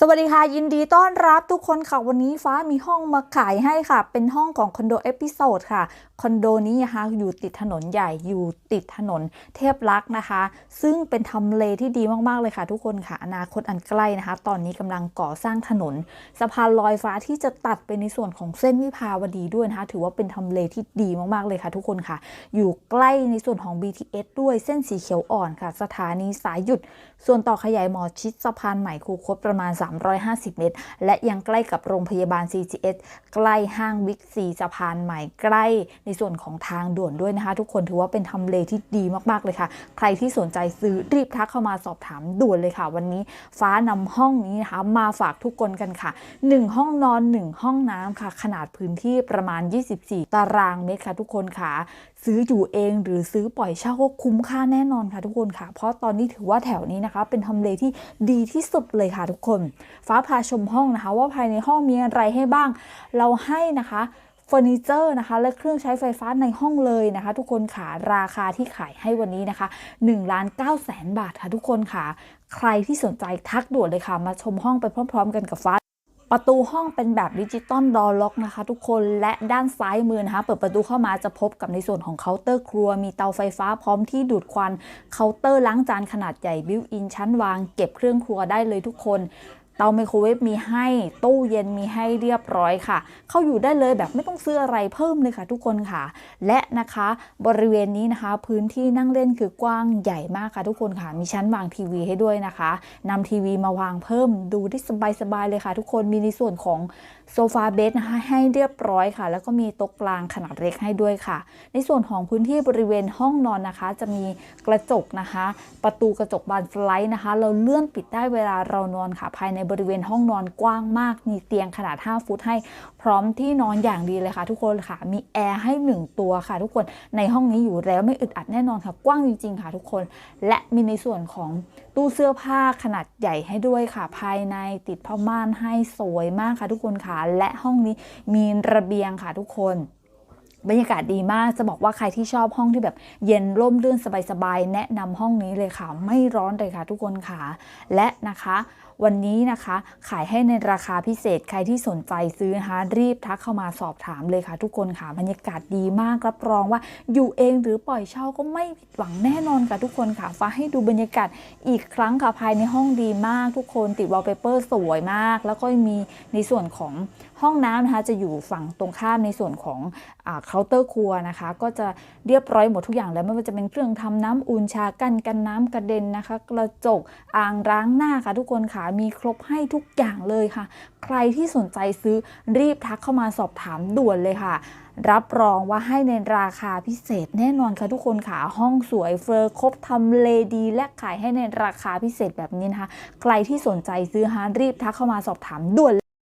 สวัสดีค่ะ ยินดีต้อนรับทุกคนค่ะ วันนี้ฟ้ามีห้องมาขายให้ค่ะ เป็นห้องของคอนโดเอพิโซดค่ะ คอนโดนี้นะคะอยู่ติดถนนใหญ่อยู่ติดถนนเทพรักษ์นะคะ ซึ่งเป็นทำเลที่ดีมากๆเลยค่ะ ทุกคนค่ะ อนาคตอันใกล้นะคะ ตอนนี้กำลังก่อสร้างถนนสะพานลอยฟ้าที่จะตัดไปในส่วนของเส้นวิภาวดีด้วยนะคะ ถือว่าเป็นทำเลที่ดีมากๆเลยค่ะ ทุกคนค่ะ อยู่ใกล้ในส่วนของ BTS ด้วยเส้นสีเขียวอ่อนค่ะ สถานีสายหยุด ส่วนต่อขยายหมอชิดสะพานใหม่คูคตประมาณ350 เมตร และยังใกล้กับโรงพยาบาล CGS ใกล้ห้างบิ๊กซีสะพานใหม่ใกล้ในส่วนของทางด่วนด้วยนะคะ ทุกคนถือว่าเป็นทำเลที่ดีมากๆเลยค่ะ ใครที่สนใจซื้อรีบทักเข้ามาสอบถามด่วนเลยค่ะ วันนี้ฟ้านำห้องนี้นะคะ มาฝากทุกคนกันค่ะ 1 ห้องนอน 1 ห้องน้ำค่ะ ขนาดพื้นที่ประมาณ 24 ตารางเมตรค่ะ ทุกคนค่ะ ซื้ออยู่เองหรือซื้อปล่อยเช่าก็คุ้มค่าแน่นอนค่ะทุกคนค่ะ เพราะตอนนี้ถือว่าแถวนี้นะคะ เป็นทำเลที่ดีที่สุดเลยค่ะทุกคนฟ้าพาชมห้องนะคะ ว่าภายในห้องมีอะไรให้บ้าง เราให้นะคะเฟอร์นิเจอร์นะคะและเครื่องใช้ไฟฟ้าในห้องเลยนะคะ ทุกคนค่ะราคาที่ขายให้วันนี้นะคะ1ล้าน9แสนบาทค่ะทุกคนค่ะ ใครที่สนใจทักด่วนเลยค่ะ มาชมห้องไปพร้อม ๆ กันกับฟ้าประตูห้องเป็นแบบดิจิตอลดอล็อกนะคะ ทุกคนและด้านซ้ายมือนะคะ เปิดประตูเข้ามาจะพบกับในส่วนของเคาน์เตอร์ครัว มีเตาไฟฟ้าพร้อมที่ดูดควันเคาน์เตอร์ล้างจานขนาดใหญ่บิวอินชั้นวางเก็บเครื่องครัวได้เลยทุกคน เตาไมโครเวฟมีให้ตู้เย็นมีให้เรียบร้อยค่ะ เข้าอยู่ได้เลยแบบไม่ต้องซื้ออะไรเพิ่มเลยค่ะ ทุกคนค่ะ และนะคะบริเวณนี้นะคะ พื้นที่นั่งเล่นคือกว้างใหญ่มากค่ะ ทุกคนค่ะมีชั้นวางทีวีให้ด้วยนะคะนำทีวีมาวางเพิ่มดูได้สบายๆเลยค่ะ ทุกคนมีในส่วนของโซฟาเบดนะคะให้เรียบร้อยค่ะ แล้วก็มีโต๊ะกลางขนาดเล็กให้ด้วยค่ะ ในส่วนของพื้นที่บริเวณห้องนอนนะคะ จะมีกระจกนะคะ ประตูกระจกบานสไลด์นะคะ เราเลื่อนปิดได้เวลาเรานอนค่ะภายในบริเวณห้องนอนกว้างมาก มีเตียงขนาด 5 ฟุตให้ พร้อมที่นอนอย่างดีเลยค่ะ ทุกคนค่ะ มีแอร์ให้ 1 ตัวค่ะ ทุกคน ในห้องนี้อยู่แล้วไม่อึดอัดแน่นอนค่ะ กว้างจริงๆค่ะ ทุกคน และมีในส่วนของตู้เสื้อผ้าขนาดใหญ่ให้ด้วยค่ะ ภายในติดผ้าม่านให้สวยมากค่ะ ทุกคนค่ะ และห้องนี้มีระเบียงค่ะทุกคน บรรยากาศดีมากจะบอกว่าใครที่ชอบห้องที่แบบเย็นร่มรื่นสบายๆแนะนำห้องนี้เลยค่ะ ไม่ร้อนเลยค่ะทุกคนค่ะ และนะคะวันนี้นะคะ ขายให้ในราคาพิเศษใครที่สนใจซื้อนะคะรีบทักเข้ามาสอบถามเลยค่ะ ทุกคนค่ะบรรยากาศดีมากรับรองว่าอยู่เองหรือปล่อยเช่าก็ไม่ผิดหวังแน่นอนค่ะทุกคนค่ะฟ้าให้ดูบรรยากาศอีกครั้งค่ะภายในห้องดีมากทุกคนติดวอลเปเปอร์สวยมาก แล้วก็มีในส่วนของห้องน้ำนะคะจะอยู่ฝั่งตรงข้ามในส่วนของเคาน์เตอร์ครัวนะคะ ก็จะเรียบร้อยหมดทุกอย่างแล้วไม่ว่าจะเป็นเครื่องทำน้ำอุ่นชากันกันน้ำกระเด็นนะคะ กระจกอ่างล้างหน้าค่ะ ทุกคนค่ะมีครบให้ทุกอย่างเลยค่ะ ใครที่สนใจซื้อรีบทักเข้ามาสอบถามด่วนเลยค่ะรับรองว่าให้ในราคาพิเศษแน่นอนค่ะทุกคนค่ะ ห้องสวยเฟอร์ครบทำเลดี และขายให้ในราคาพิเศษแบบนี้นะคะ ใครที่สนใจซื้อฮารีบทักเข้ามาสอบถามด่วน